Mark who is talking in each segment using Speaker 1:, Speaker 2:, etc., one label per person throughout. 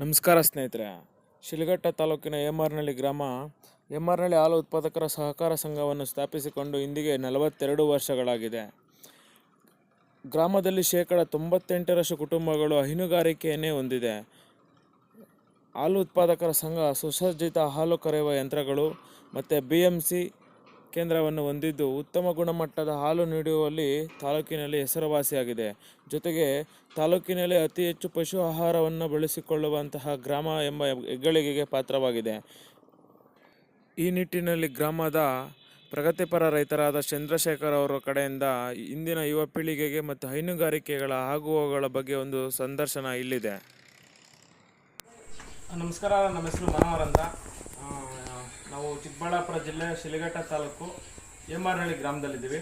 Speaker 1: ನಮಸ್ಕಾರ ಸ್ನೇಹಿತರೆ. ಶಿಲಘಟ್ಟ ತಾಲೂಕಿನ ಹೇಮಾರ್ನಳ್ಳಿ ಗ್ರಾಮ ಹೇಮಾರ್ನಳ್ಳಿ ಹಾಲು ಉತ್ಪಾದಕರ ಸಹಕಾರ ಸಂಘವನ್ನು ಸ್ಥಾಪಿಸಿಕೊಂಡು ಇಂದಿಗೆ ನಲವತ್ತೆರಡು ವರ್ಷಗಳಾಗಿದೆ. ಗ್ರಾಮದಲ್ಲಿ ಶೇಕಡ ತೊಂಬತ್ತೆಂಟರಷ್ಟು ಕುಟುಂಬಗಳು ಹೈನುಗಾರಿಕೆಯನ್ನೇ ಹೊಂದಿದೆ. ಹಾಲು ಉತ್ಪಾದಕರ ಸಂಘ ಸುಸಜ್ಜಿತ ಹಾಲು ಕರೆಯುವ ಯಂತ್ರಗಳು ಮತ್ತು ಬಿ ಎಂ ಸಿ ಕೇಂದ್ರವನ್ನು ಹೊಂದಿದ್ದು ಉತ್ತಮ ಗುಣಮಟ್ಟದ ಹಾಲು ನೀಡುವಲ್ಲಿ ತಾಲೂಕಿನಲ್ಲಿ ಹೆಸರುವಾಸಿಯಾಗಿದೆ. ಜೊತೆಗೆ ತಾಲೂಕಿನಲ್ಲಿ ಅತಿ ಹೆಚ್ಚು ಪಶು ಆಹಾರವನ್ನು ಬಳಸಿಕೊಳ್ಳುವಂತಹ ಗ್ರಾಮ ಎಂಬ ಹೆಗ್ಗಳಿಕೆಗೆ ಪಾತ್ರವಾಗಿದೆ. ಈ ನಿಟ್ಟಿನಲ್ಲಿ ಗ್ರಾಮದ ಪ್ರಗತಿಪರ ರೈತರಾದ ಚಂದ್ರಶೇಖರ್ ಅವರ ಕಡೆಯಿಂದ ಇಂದಿನ ಯುವ ಪೀಳಿಗೆಗೆ ಮತ್ತು ಹೈನುಗಾರಿಕೆಗಳ ಆಗುವಗಳ ಬಗ್ಗೆ ಒಂದು ಸಂದರ್ಶನ ಇಲ್ಲಿದೆ. ನಮಸ್ಕಾರ, ನಮ್ಮ ಹೆಸರು ಮನೋಹರ್ ಅಂತ. ನಾವು ಚಿಕ್ಕಬಳ್ಳಾಪುರ ಜಿಲ್ಲೆ ಶಿಲಘಟ್ಟ ತಾಲೂಕು ಹೇಮಾರಹಳ್ಳಿ ಗ್ರಾಮದಲ್ಲಿದ್ದೀವಿ.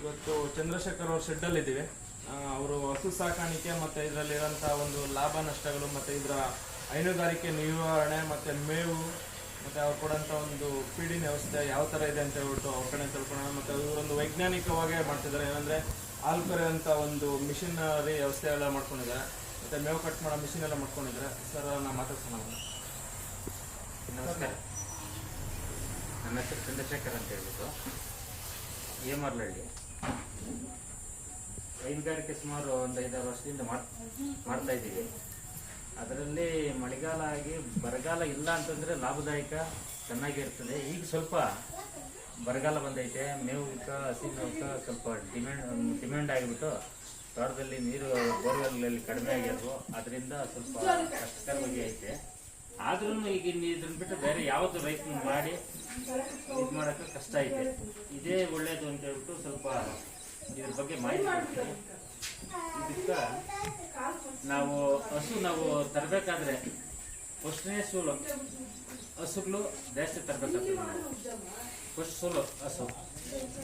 Speaker 1: ಇವತ್ತು ಚಂದ್ರಶೇಖರ್ ಅವ್ರ ಶೆಡ್ಡಲ್ಲಿದ್ದೀವಿ ಅವರು ಹಸು ಸಾಕಾಣಿಕೆ ಮತ್ತು ಇದರಲ್ಲಿರೋಂಥ ಒಂದು ಲಾಭ ನಷ್ಟಗಳು ಮತ್ತು ಇದರ ಹೈನುಗಾರಿಕೆ ನಿರ್ವಹಣೆ ಮತ್ತು ಮೇವು ಮತ್ತು ಅವ್ರು ಕೊಡೋಂಥ ಒಂದು ಫೀಡಿನ ವ್ಯವಸ್ಥೆ ಯಾವ ಥರ ಇದೆ ಅಂತ ಹೇಳ್ಬಿಟ್ಟು ಅವ್ರ ಕಡೆ ತಿಳ್ಕೊಳ್ಳೋಣ. ಮತ್ತು ಇವರೊಂದು ವೈಜ್ಞಾನಿಕವಾಗೇ ಮಾಡ್ತಿದ್ದಾರೆ. ಏನಂದರೆ ಹಾಲು ಕರೆಯುವಂಥ ಒಂದು ಮಿಷಿನರಿ ವ್ಯವಸ್ಥೆ ಎಲ್ಲ ಮಾಡ್ಕೊಂಡಿದ್ದಾರೆ. ಮತ್ತು ಮೇವು ಕಟ್ ಮಾಡೋ ಮಿಷಿನ್ ಎಲ್ಲ ಮಾಡ್ಕೊಂಡಿದ್ದಾರೆ. ಸರ್ ನಾನು ಮಾತಾಡ್ಸೋಣ.
Speaker 2: ನಮಸ್ಕಾರ. ನನ್ನ ಹೆಸರು ಚಂದ್ರಶೇಖರ್ ಅಂತ ಹೇಳ್ಬಿಟ್ಟು ಏಮರ್ಲಹಳ್ಳಿ ಹೈನುಗಾರಿಕೆ ಸುಮಾರು ಒಂದು ಐದಾರು ವರ್ಷದಿಂದ ಮಾಡಿ, ಮಾಡ್ತಾ ಇದ್ದೀವಿ. ಅದರಲ್ಲಿ ಮಳೆಗಾಲ ಆಗಿ ಬರಗಾಲ ಇಲ್ಲ ಅಂತಂದರೆ ಲಾಭದಾಯಕ ಚೆನ್ನಾಗಿರ್ತದೆ ಈಗ ಸ್ವಲ್ಪ ಬರಗಾಲ ಬಂದೈತೆ. ಮೇವುಕ ಹಸಿ ಮೇವುಕ ಸ್ವಲ್ಪ ಡಿಮ್ಯಾಂಡ್ ಡಿಮ್ಯಾಂಡ್ ಆಗಿಬಿಟ್ಟು ತೋಟದಲ್ಲಿ ನೀರು ಬೋರ್ವೆಲ್ಗಳಲ್ಲಿ ಕಡಿಮೆ ಆಗಿರೋದು. ಅದರಿಂದ ಸ್ವಲ್ಪ ಕಷ್ಟಕರವಾಗಿ ಐತೆ. ಆದ್ರೂ ಈಗ ಇದನ್ನ ಬಿಟ್ಟು ಬೇರೆ ಯಾವ್ದು ರೈತ ಮಾಡಿ ಇದು ಮಾಡೋಕ್ಕೆ ಕಷ್ಟ ಐತೆ ಇದೇ ಒಳ್ಳೇದು ಅಂತ ಹೇಳ್ಬಿಟ್ಟು ಸ್ವಲ್ಪ ಇದ್ರ ಬಗ್ಗೆ ಮಾಹಿತಿ ಇದಕ್ಕೆ ನಾವು ಹಸು ನಾವು ತರಬೇಕಾದ್ರೆ ಫಸ್ಟ್ನೇ ಸೂಲು. ಹಸುಗಳು ಜಾಸ್ತಿ ತರಬೇಕಾಗ್ತದೆ ಫಸ್ಟ್ ಸೂಲು ಹಸು.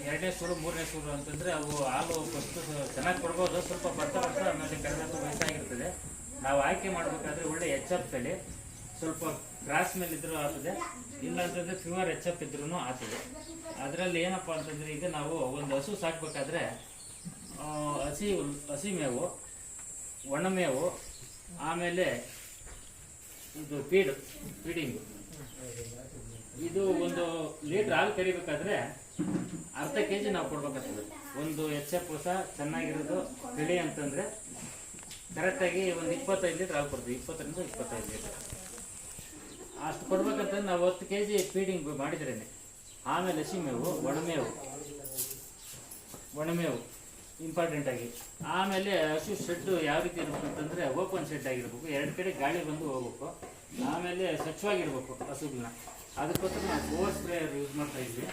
Speaker 2: ಎರಡನೇ ಸೂಲು, ಮೂರನೇ ಸೂಲು ಅಂತಂದ್ರೆ ಅವು ಹಾಲು ಫಸ್ಟ್ ಚೆನ್ನಾಗಿ ಕೊಡ್ಬೋದು. ಸ್ವಲ್ಪ ಬರ್ತಾ ಬರ್ತಾ ಆಮೇಲೆ ಕಡಿಮೆ ವಯಸ್ಸಾಗಿರ್ತದೆ. ನಾವು ಆಯ್ಕೆ ಮಾಡಬೇಕಾದ್ರೆ ಒಳ್ಳೆ ಎಚ್ ಎಫ್ ತಳಿ. ಸ್ವಲ್ಪ ಗ್ರಾಸ್ ಮೇಲೆ ಇದ್ರು ಆಗ್ತದೆ ಇಲ್ಲ ಅಂತಂದ್ರೆ ಹೆಚ್ಚಪ್ ಎಚ್ ಎಫ್ ಇದ್ರೂ ಆಗ್ತದೆ ಅದರಲ್ಲಿ ಏನಪ್ಪಾ ಅಂತಂದ್ರೆ ಈಗ ನಾವು ಒಂದು ಹಸು ಸಾಕ್ಬೇಕಾದ್ರೆ ಹಸಿ ಹಸಿ ಮೇವು, ಒಣ ಮೇವು, ಆಮೇಲೆ ಇದು ಫೀಡ್ ಫೀಡಿಂಗು ಇದು ಒಂದು ಲೀಟ್ರ್ ಹಾಲು ಕರಿಬೇಕಾದ್ರೆ ಅರ್ಧ ಕೆ ಜಿ ನಾವು ಕೊಡ್ಬೇಕಾಗ್ತದೆ. ಒಂದು ಎಚ್ ಎಫ್ ಹೊಸ ಚೆನ್ನಾಗಿರೋದು ಬೆಳೆ ಅಂತಂದ್ರೆ ಕರೆಕ್ಟಾಗಿ ಒಂದು ಇಪ್ಪತ್ತೈದು ಲೀಟ್ರ್ ಹಾಲು ಕೊಡ್ತೀವಿ. ಇಪ್ಪತ್ತರಿಂದ ಇಪ್ಪತ್ತೈದು ಲೀಟ್ರ್. ಅಷ್ಟು ಕೊಡ್ಬೇಕಂತ ನಾವು ಹತ್ತು ಕೆ ಜಿ ಫೀಡಿಂಗ್ ಮಾಡಿದ್ರೇನೆ. ಆಮೇಲೆ ಹಸಿಮೇವು ಒಣಮೇವು. ಒಣಮೇವು ಇಂಪಾರ್ಟೆಂಟ್ ಆಗಿ. ಆಮೇಲೆ ಹಸು ಶೆಡ್ಡು ಯಾವ ರೀತಿ ಇರಬೇಕು ಅಂತಂದ್ರೆ ಓಪನ್ ಶೆಡ್ ಆಗಿರ್ಬೇಕು. ಎರಡು ಕಡೆ ಗಾಳಿ ಬಂದು ಹೋಗ್ಬೇಕು. ಆಮೇಲೆ ಸ್ವಚ್ಛವಾಗಿರ್ಬೇಕು ಹಸುಗಳನ್ನ ಅದಕ್ಕೋಸ್ಕರ ನಾವು ಪವರ್ ಸ್ಪ್ರೇಯರ್ ಯೂಸ್ ಮಾಡ್ತಾ ಇದ್ವಿ.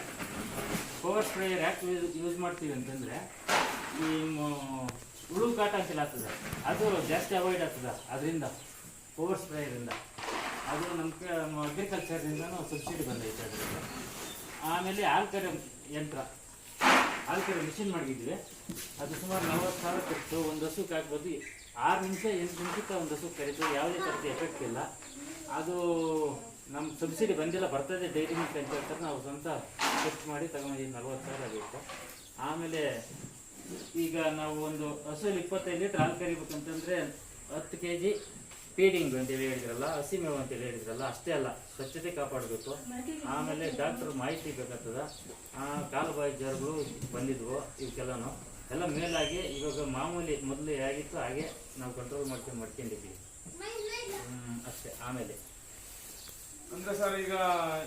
Speaker 2: ಪವರ್ ಸ್ಪ್ರೇಯರ್ ಯಾಕೆ ಯೂಸ್ ಮಾಡ್ತೀವಿ ಅಂತಂದ್ರೆ ಈ ಹುಳು ಕಾಟ ಅಂತೆಲ್ಲ ಆಗ್ತದೆ. ಅದು ಜಾಸ್ತಿ ಅವಾಯ್ಡ್ ಆಗ್ತದೆ. ಅದರಿಂದ ಪವರ್ ಸ್ಪ್ರೇಯರಿಂದ ಅದು ನಮ್ಮ ಅಗ್ರಿಕಲ್ಚರಿಂದನೂ ಸಬ್ಸಿಡಿ ಬಂದೈತೆ ಅದರಿಂದ ಆಮೇಲೆ ಆಲ್ಕರೆ ಯಂತ್ರ. ಆಲ್ಕರೆ ಮಿಷಿನ್ ಮಾಡಿದ್ವಿ ಅದು ಸುಮಾರು ನಲವತ್ತು ಸಾವಿರ ಕೊಟ್ಟು ಒಂದು ಹಸುಕ್ಕೆ ಹಾಕ್ಬೋದು ಆರು ನಿಮಿಷ, ಎಂಟು ನಿಮಿಷಕ್ಕೆ ಒಂದು ಹಸು ಕರೆದು ಯಾವುದೇ ಥರದ ಎಫೆಕ್ಟ್ ಇಲ್ಲ. ಅದು ನಮ್ಮ ಸಬ್ಸಿಡಿ ಬಂದಿಲ್ಲ. ಬರ್ತದೆ ಡೈರಿ ಮಿಲ್ಕ್ ಅಂತ ಹೇಳ್ತಾರೆ. ನಾವು ಸ್ವಂತ ಟೆಸ್ಟ್ ಮಾಡಿ ತಗೊಂಡಿದ್ದೀವಿ ನಲ್ವತ್ತು ಸಾವಿರ ಬೇಕು ಆಮೇಲೆ ಈಗ ನಾವು ಒಂದು ಹಸುಲಿ ಇಪ್ಪತ್ತೈದು ಲೀಟ್ರ್ ಹಾಲು ಕರಿಬೇಕಂತಂದರೆ ಹತ್ತು ಕೆ ಜಿ ಫೀಡಿಂಗ್ ಅಂತೇಳಿ ಹೇಳಿದ್ರಲ್ಲ ಹಸಿ ಮೇವು ಅಂತೇಳಿ ಹೇಳಿದ್ರಲ್ಲ ಅಷ್ಟೇ ಅಲ್ಲ ಸ್ವಚ್ಛತೆ ಕಾಪಾಡಬೇಕು. ಆಮೇಲೆ ಡಾಕ್ಟರ್ ಮಾಹಿತಿ ಬೇಕಾಗ್ತದ. ಆ, ಕಾಲು ಬಾಯಿ ಜ್ವರಗಳು ಬಂದಿದ್ವು ಇವಕ್ಕೆಲ್ಲನೂ ಎಲ್ಲ ಮೇಲಾಗಿ ಇವಾಗ ಮಾಮೂಲಿ ಮೊದಲು ಹೇಗಿತ್ತು ಹಾಗೆ ನಾವು ಕಂಟ್ರೋಲ್ ಮಾಡ್ಕೊಂಡು ಮಾಡ್ಕೊಂಡಿದ್ದೀವಿ. ಅಷ್ಟೇ ಆಮೇಲೆ.
Speaker 1: ಅಂದ್ರೆ ಸರ್ ಈಗ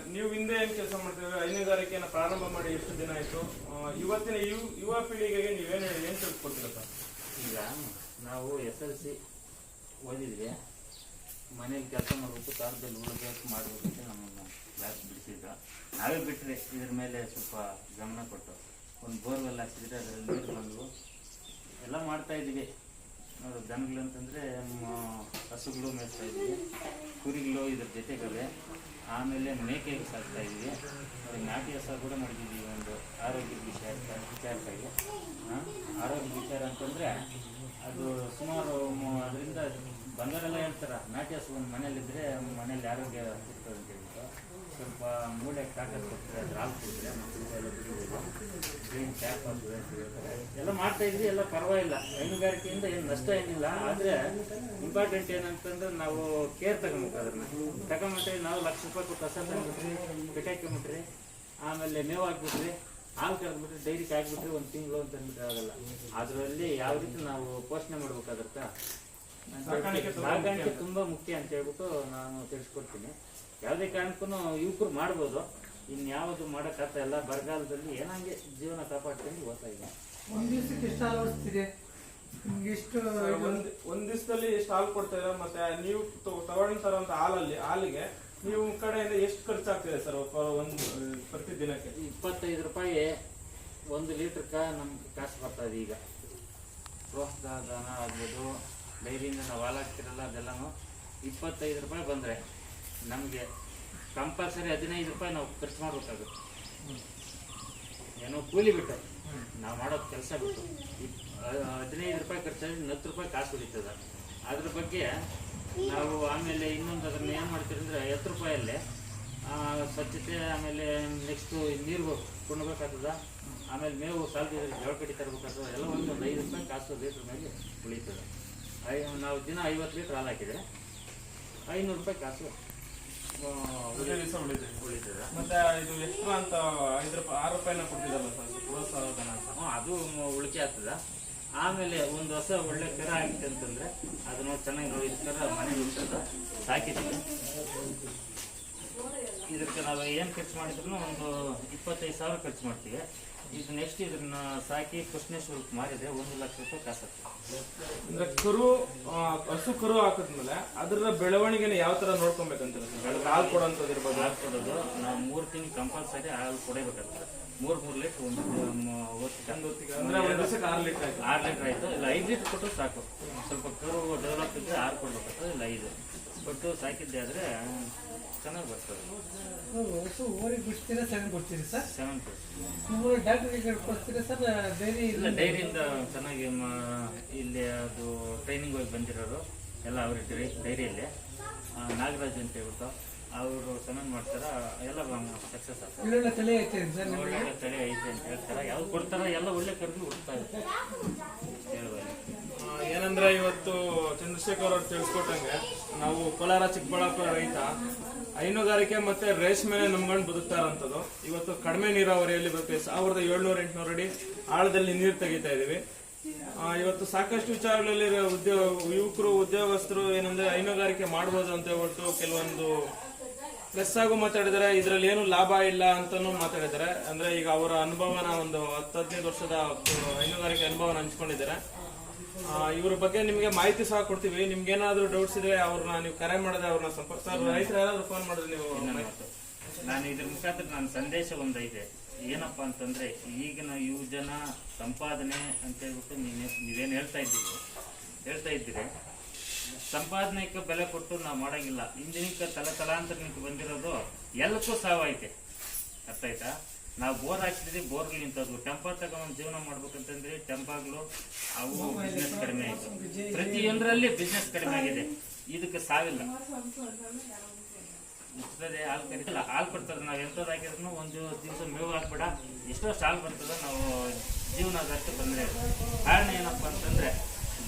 Speaker 1: ನೀವು ಹಿಂದೆ ಏನ್ ಕೆಲಸ ಮಾಡ್ತೀವಿ ಹೈನುಗಾರಿಕೆಯನ್ನು ಪ್ರಾರಂಭ ಮಾಡಿ ಎಷ್ಟು ದಿನ ಆಯ್ತು? ಇವತ್ತಿನ ಯು ಯುವ ಪೀಳಿಗೆಗೆ ನೀವೇನು ಏನ್ ತಿಳ್ಕೊಡ್ತೀರ ಸರ್?
Speaker 2: ಈಗ ನಾವು ಎಸ್ ಎಲ್ ಸಿ ಓದಿದ್ವಿ. ಮನೇಲಿ ಕೆಲಸ ಮಾಡಬೇಕು ತೋಟದಲ್ಲಿ ಉಳ್ಬೇಕು ನಮ್ಮ ನಮ್ಮನ್ನು ಕ್ಲಾಸ್ ಬಿಡಿಸಿದ್ರು. ನಾವೇ ಬಿಟ್ಟರೆ ಇದ್ರ ಮೇಲೆ ಸ್ವಲ್ಪ ಗಮನ ಕೊಟ್ಟು ಒಂದು ಬೋರ್ವೆಲ್ ಹಾಕ್ಸಿದ್ರೆ ಅದರಲ್ಲಿ ನೀರು ಬಂದವು ಎಲ್ಲ ಮಾಡ್ತಾ ಇದ್ವಿ ನೋಡು, ದನಗಳು ಅಂತಂದರೆ ಹಸುಗಳು ಮೇಯಿಸ್ತಾ ಕುರಿಗಳು ಇದ್ರ ಜೊತೆಗವೆ, ಆಮೇಲೆ ಮೇಕೆಗೆ ಸಾಕ್ತಾ ಅವ್ರಿಗೆ ನಾಟಿ ಹಸ ಕೂಡ ಮಾಡಿದ್ದೀವಿ ಒಂದು ಆರೋಗ್ಯದ ವಿಚಾರ ವಿಚಾರಕ್ಕಾಗಿ. ಆರೋಗ್ಯ ವಿಚಾರ ಅಂತಂದರೆ ಅದು ಸುಮಾರು ಅದರಿಂದ ಬಂದವರೆಲ್ಲ ಹೇಳ್ತಾರ. ನಾಟಿ ಹಸು ಒಂದು ಮನೇಲಿದ್ರೆ ಮನೇಲಿ ಆರೋಗ್ಯ ಸಿಗ್ತದೆ ಅಂತ ಹೇಳ್ಬಿಟ್ಟು. ಸ್ವಲ್ಪ ಮೂಳೆ ತಾಕತ್ ಕೊಡ್ತಾರೆ ಹಾಲು ಕೊಡ್ತಾರೆ ಎಲ್ಲ ಬಿಡುವುದು ಗ್ರೀನ್ ಕ್ಯಾಪ್ ಅಂತ ಹೇಳ್ತಾರೆ. ಎಲ್ಲ ಮಾಡ್ತಾ ಇದ್ವಿ, ಎಲ್ಲ ಪರವಾಗಿಲ್ಲ. ಹೈನುಗಾರಿಕೆಯಿಂದ ಏನು ನಷ್ಟ ಏನಿಲ್ಲ. ಆದರೆ ಇಂಪಾರ್ಟೆಂಟ್ ಏನಂತಂದ್ರೆ ನಾವು ಕೇರ್ ತಗೊಬೇಕು ಅದನ್ನ. ತಗೊಂಬಿಟ್ರೆ ನಾವು ಲಕ್ಷ ರೂಪಾಯಿ ಕಸ ತಗೊಂಡ್ಬಿಟ್ರಿ ಕಟ್ಟಾಕೊಂಬಿಟ್ರಿ ಆಮೇಲೆ ಮೇವು ಹಾಕ್ಬಿಟ್ರಿ, ಹಾಲು ಕರೆದ್ಬಿಟ್ರೆ, ಡೈರಿಗೆ ಹಾಕ್ಬಿಟ್ರೆ, ಒಂದು ತಿಂಗಳು ಅಂತ ಅಂದ್ಬಿಟ್ಟು ಆಗಲ್ಲ. ಅದರಲ್ಲಿ ಯಾವ ರೀತಿ ನಾವು ಪೋಷಣೆ ಮಾಡ್ಬೇಕಾಗತ್ತ ಸಾಕಾಣಿಕೆ ತುಂಬಾ ಮುಖ್ಯ ಅಂತ. ಹೇಳ್ಬಿಟ್ಟು ನಾನು ತಿಳಿಸ್ಕೊಡ್ತೀನಿ. ಯಾವುದೇ ಕಾರಣಕ್ಕೂ ಯುವಕರು ಮಾಡ್ಬೋದು. ಇನ್ಯಾವುದು ಮಾಡೋಕ್ಕಾಗ್ತಾ ಇಲ್ಲ. ಬರಗಾಲದಲ್ಲಿ ಏನಂಗೆ ಜೀವನ ಕಾಪಾಡ್ಕೊಂಡು ಓದ್ತಾ ಇದೆ
Speaker 3: ಒಂದ್ ದಿವಸಕ್ಕೆ ಎಷ್ಟು ಹಾಲು ಓಡಿಸ್ತೀರಿ ನಿಮ್ಗೆ ಎಷ್ಟು
Speaker 1: ಒಂದ್ ಒಂದ್ ದಿವಸದಲ್ಲಿ ಎಷ್ಟು ಹಾಲು ಕೊಡ್ತೀರಾ ಮತ್ತೆ ನೀವು ತಗೊಂಡಿರಂತ ಹಾಲಲ್ಲಿ ಹಾಲಿಗೆ ನೀವು ಕಡೆಯಿಂದ ಎಷ್ಟು ಖರ್ಚಾಗ್ತಿದೆ ಸರ್ ಒಂದು ಪ್ರತಿ ದಿನಕ್ಕೆ?
Speaker 2: ಇಪ್ಪತ್ತೈದು ರೂಪಾಯಿ ಒಂದು ಕ ನಮ್ಗೆ ಕಾಸು ಬರ್ತಾ ಇದೆ ಈಗ. ಪ್ರೋತ್ಸಾಹ ಧನ ಆಗ್ಬೋದು ಡೈರಿಯಿಂದ ನಾವು ಹಾಲು ಹಾಕ್ತಿರಲ್ಲ ಇಪ್ಪತ್ತೈದು ರೂಪಾಯಿ ಬಂದರೆ ನಮಗೆ ಕಂಪಲ್ಸರಿ ಹದಿನೈದು ರೂಪಾಯಿ ನಾವು ಖರ್ಚು ಮಾಡಬೇಕಾಗುತ್ತೆ. ಏನೋ ಕೂಲಿ ಬಿಟ್ಟು ನಾವು ಮಾಡೋದು ಕೆಲಸ ಬಿಟ್ಟು ಹದಿನೈದು ರೂಪಾಯಿ ಖರ್ಚಾಗಿ ಹತ್ತು ರೂಪಾಯಿ ಕಾಸು ಉಳಿತದ. ಅದ್ರ ಬಗ್ಗೆ ನಾವು ಆಮೇಲೆ ಇನ್ನೊಂದು ಅದನ್ನ ಏನು ಮಾಡ್ತೀರಿ ಅಂದರೆ ಹತ್ತು ರೂಪಾಯಲ್ಲಿ ಸ್ವಚ್ಛತೆ, ಆಮೇಲೆ ನೆಕ್ಸ್ಟು ನೀರು ಕುಣ್ಬೇಕಾಗ್ತದ ಆಮೇಲೆ ಮೇವು ಸಾಲದ ಜೋಳ ಕಡಿ ತರಬೇಕಾಗ್ತದ. ಎಲ್ಲ ಒಂದು ಐದು ರೂಪಾಯಿ ಕಾಸು ಲೀಟ್ರ್ ಮೇಲೆ ಉಳಿತದೆ. ಐ ನಾವು ದಿನ ಐವತ್ತು ಲೀಟ್ರ್ ಹಾಲು ಹಾಕಿದರೆ ಐನೂರು ರೂಪಾಯಿ ಕಾಸು.
Speaker 1: ಉಳಿತದೆ
Speaker 2: ಉಳಿತದೆ
Speaker 1: ಮತ್ತೆ ಇದು ಎಕ್ಸ್ಟ್ರಾ ಅಂತ ಐದು ರೂಪಾಯಿ ಆರು ರೂಪಾಯಿನ ಕೊಡ್ತಿದ್ದಲ್ಲ ಸರ್ ಪ್ರೋತ್ಸಾಹ ಧನ ಅಂತ?
Speaker 2: ಹ್ಮ್, ಅದು ಉಳಿಕೆ ಆಗ್ತದ. ಆಮೇಲೆ ಒಂದು ಹೊಸ ಒಳ್ಳೆ ಕರ ಆಗಿತ್ತು ಅಂತಂದ್ರೆ ಅದನ್ನ ಚೆನ್ನಾಗಿ ನೋಡಿ ಕರ ಮನೆ ಸಾಕಿದ್ದೀವಿ ಇದಕ್ಕೆ ನಾವು ಏನು ಖರ್ಚು ಮಾಡಿದ್ರು ಒಂದು ಇಪ್ಪತ್ತೈದು ಸಾವಿರ ಖರ್ಚು ಮಾಡ್ತೀವಿ. ಇದು ನೆಕ್ಸ್ಟ್ ಇದನ್ನ ಸಾಕಿ ಕೃಷ್ಣೇಶ್ವರಕ್ಕೆ ಮಾರಿದ್ರೆ ಒಂದು ಲಕ್ಷ ರೂಪಾಯಿ ಕಾಸು
Speaker 1: ಅಂದ್ರೆ ಕರು ಹಸು ಕರು ಹಾಕಿದ್ಮೇಲೆ ಅದರ ಬೆಳವಣಿಗೆನ ಯಾವ ತರ ನೋಡ್ಕೊಬೇಕಂತ ಹಾಲು ಕೊಡೋಂಥದ್ದು ಇರ್ಬೋದು.
Speaker 2: ಹಾಲು ಕೊಡೋದು ನಾವು ಮೂರು ತಿಂಗಳು ಕಂಪಲ್ಸರಿ ಹಾಲು ಕೊಡಬೇಕಾಗ್ತದೆ. ಮೂರ್ ಮೂರ್ ಲೀಟರ್ ಒಂದು
Speaker 1: ದಿವಸಕ್ಕೆ ಆರು ಲೀಟರ್ ಆಯ್ತು.
Speaker 2: ಆರು ಲೀಟ್ರ್ ಆಯಿತು. ಇಲ್ಲ ಐದು ಲೀಟರ್ ಕೊಟ್ಟು ಸಾಕು. ಸ್ವಲ್ಪ ಕರು ಡೆವಲಪ್ ಇದ್ರೆ ಆರು ಕೊಡ್ಬೇಕಾಗ್ತದೆ ಇಲ್ಲ ಐದು. ಕೊಟ್ಟು ಸಾಕಿದ್ದೆ ಆದರೆ ಚೆನ್ನಾಗಿ ಬರ್ತದೆ
Speaker 3: ಹೊಸ ಊರಿಗೆ ಬಿಡ್ತೀರಾ ಚೆನ್ನಾಗಿ ಬರ್ತೀರಿ ಸರ್?
Speaker 2: ಚೆನ್ನಾಗಿ
Speaker 3: ನೀವು ಡಾಕ್ಟ್ರಿಗೆ ಕೊಡ್ತೀರಾ ಸರ್ ಡೈರಿ
Speaker 2: ಇಲ್ಲ ಡೈರಿಯಿಂದ ಚೆನ್ನಾಗಿ ಮ- ಇಲ್ಲಿ ಅದು ಟ್ರೈನಿಂಗ್ ಹೋಗಿ ಬಂದಿರೋರು ಎಲ್ಲ ಅವ್ರ ಡೈರಿ ಡೈರಿಯಲ್ಲಿ. ನಾಗರಾಜ್ ಅಂತ ಹೇಳ್ಬಿಟ್ಟು ಅವರು ಚೆನ್ನಾಗಿ ಮಾಡ್ತಾರ ಎಲ್ಲ ಸಕ್ಸಸ್ ಆಗ್ತದೆ.
Speaker 3: ಒಳ್ಳೊಳ್ಳೆ ತಲೆ ಐತೆ ಸರ್
Speaker 2: ಒಳ್ಳೆ ತಳಿ ಐತೆ ಅಂತ ಹೇಳ್ತಾರೆ. ಯಾವ್ದು ಕೊಡ್ತಾರ ಎಲ್ಲ ಒಳ್ಳೆ ಕರ್ದು ಹುಡ್ತಾ ಇದೆ ಹೇಳುವಾಗ
Speaker 1: ಆ, ಏನಂದ್ರೆ ಇವತ್ತು ಚಂದ್ರಶೇಖರ್ ಅವ್ರು ತಿಳಿಸ್ಕೊಟ್ಟಂಗೆ ನಾವು ಕೋಲಾರ ಚಿಕ್ಕಬಳ್ಳಾಪುರ ರೈತ ಹೈನುಗಾರಿಕೆ ಮತ್ತೆ ರೇಷ್ಮೆನೆ ನಂಬ್ಕೊಂಡು ಬದುಕ್ತಾರಂಥದ್ದು ಇವತ್ತು ಕಡಿಮೆ ನೀರಾವರಿಯಲ್ಲಿ ಬರುತ್ತೆ ಸಾವಿರದ ಏಳ್ನೂರ ಎಂಟುನೂರು ಅಡಿ ಆಳದಲ್ಲಿ ನೀರು ತೆಗಿತಾ ಇದೀವಿ. ಇವತ್ತು ಸಾಕಷ್ಟು ವಿಚಾರಗಳಲ್ಲಿ ಉದ್ಯೋಗ ಯುವಕರು, ಉದ್ಯೋಗಸ್ಥರು ಏನಂದ್ರೆ ಹೈನುಗಾರಿಕೆ ಮಾಡ್ಬೋದು ಅಂತ ಹೇಳ್ಬಿಟ್ಟು ಕೆಲವೊಂದು ಪ್ಲಸ್ ಆಗು ಮಾತಾಡಿದರೆ. ಇದರಲ್ಲಿ ಏನು ಲಾಭ ಇಲ್ಲ ಅಂತಾನು ಮಾತಾಡಿದ್ದಾರೆ ಅಂದ್ರೆ ಈಗ ಅವರ ಅನುಭವನ ಒಂದು ಹತ್ತು ಹದಿನೈದು ವರ್ಷದ ಹೈನುಗಾರಿಕೆ ಅನುಭವನ ಹಂಚ್ಕೊಂಡಿದ್ದಾರೆ. ಇವ್ರ ಬಗ್ಗೆ ನಿಮಗೆ ಮಾಹಿತಿ ಸಹ ಕೊಡ್ತೀವಿ. ನಿಮ್ಗೆ ಏನಾದ್ರು ಡೌಟ್ಸ್ ಇದ್ರೆ ಅವ್ರನ್ನ ನೀವು ಕರೆ ಮಾಡಿದ್ರೆ ಅವ್ರನ್ನ ಸಂಪರ್ಕ ರೈತರು ಯಾರಾದ್ರೂ ಫೋನ್ ಮಾಡಿದ್ರೆ ನೀವು.
Speaker 2: ನಾನು ಇದ್ರ ಮುಖಾಂತರ ನನ್ನ ಸಂದೇಶ ಒಂದೈತೆ ಏನಪ್ಪಾ ಅಂತಂದ್ರೆ ಈಗಿನ ಯುವಜನ ಸಂಪಾದನೆ ಅಂತ ಹೇಳ್ಬಿಟ್ಟು ನೀನು ನೀವೇನು ಹೇಳ್ತಾ ಇದ್ದೀರಿ? ಹೇಳ್ತಾ ಇದ್ದೀರಿ. ಸಂಪಾದನೆಗೆ ಬೆಲೆ ಕೊಟ್ಟು ನಾವು ಮಾಡಂಗಿಲ್ಲ. ಇಂದಿನಿಕ ತಲೆ ತಲಾಂತರಕ್ಕೆ ಬಂದಿರೋದು ಎಲ್ಲಕ್ಕೂ ಸಾವೈತೆ ಅರ್ಥ ಆಯ್ತಾ ನಾವು ಬೋರ್ ಹಾಕ್ತಿದ್ವಿ ಬೋರ್ಗಳು ನಿಂತದ್ವು ಟೆಂಪಾ ತಗೊಂಡು ಜೀವನ ಮಾಡ್ಬೇಕಂತಂದ್ರೆ ಟೆಂಪಾಗ್ಲು ಅವು ಬಿಸ್ನೆಸ್ ಕಡಿಮೆ ಆಯ್ತು. ಪ್ರತಿಯೊಂದರಲ್ಲಿ ಬಿಸ್ನೆಸ್ ಕಡಿಮೆ ಆಗಿದೆ. ಇದಕ್ಕೆ ಸಾವಿಲ್ಲ. ಮುಟ್ತದೆ ಹಾಲು ಕರಿತಲ್ಲ ಹಾಲು ಕೊಡ್ತಾರೆ ನಾವು ಎಂಥದ್ದು ಹಾಕಿದ್ರು ಒಂದು ದಿವಸ ಮೇವು ಹಾಕ್ಬೇಡ ಎಷ್ಟೋ ಸಾಲು ಬರ್ತದೆ. ನಾವು ಜೀವನದಷ್ಟು ಬಂದರೆ. ಕಾರಣ ಏನಪ್ಪ ಅಂತಂದರೆ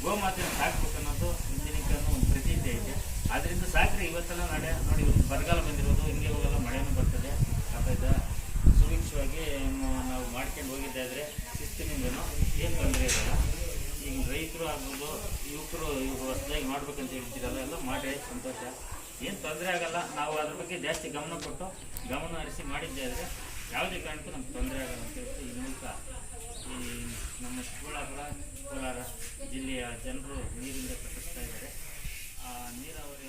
Speaker 2: ಗೋಮಾತೆ ಸಾಕ್ಬೇಕು ಅನ್ನೋದು ಇಂಜಿನಿಕನ್ನು ಒಂದು ಪ್ರತೀತಿ ಐತೆ. ಅದರಿಂದ ಸಾಕ್ರೆ ಇವತ್ತೆಲ್ಲ ನಡೆ ನೋಡಿ ಬರಗಾಲ ಬಂದಿರೋದು. ಹಿಂಗೆ ಹೋಗಲ್ಲ ಮಳೆನೂ ಬರ್ತದೆ. ಆಯ್ತಾ ಸುಭಿಕ್ಷವಾಗಿ ನಾವು ಮಾಡ್ಕೊಂಡು ಹೋಗಿದ್ದೆ ಆದರೆ ಶಿಸ್ತಿನಿಂದನೂ ಏನು ತೊಂದರೆ ಇರಲ್ಲ ಈಗ ರೈತರು ಆಗ್ಬೋದು, ಯುವಕರು ಇವರು ಹೊಸದಾಗಿ ಮಾಡ್ಬೇಕಂತ ಹೇಳ್ತೀರಲ್ಲ, ಎಲ್ಲ ಮಾಡಿ ಸಂತೋಷ. ಏನು ತೊಂದರೆ ಆಗಲ್ಲ, ನಾವು ಅದ್ರ ಬಗ್ಗೆ ಜಾಸ್ತಿ ಗಮನ ಕೊಟ್ಟು ಗಮನ ಹರಿಸಿ ಮಾಡಿದ್ದೆ ಆದರೆ ಯಾವುದೇ ಕಾರಣಕ್ಕೂ ನಮ್ಗೆ ತೊಂದರೆ ಆಗಲ್ಲ ಅಂತ ಹೇಳ್ತೀವಿ ಈ ಮೂಲಕ ಈ ನಮ್ಮ ಚಿಕ್ಕಬಳ್ಳಾಪುರ ಕೋಲಾರ ಜಿಲ್ಲೆಯ ಜನರು ನೀರಿಂದ ಕಟ್ಟಿಸ್ತಾ ಇದ್ದಾರೆ. ಆ ನೀರಾವರಿ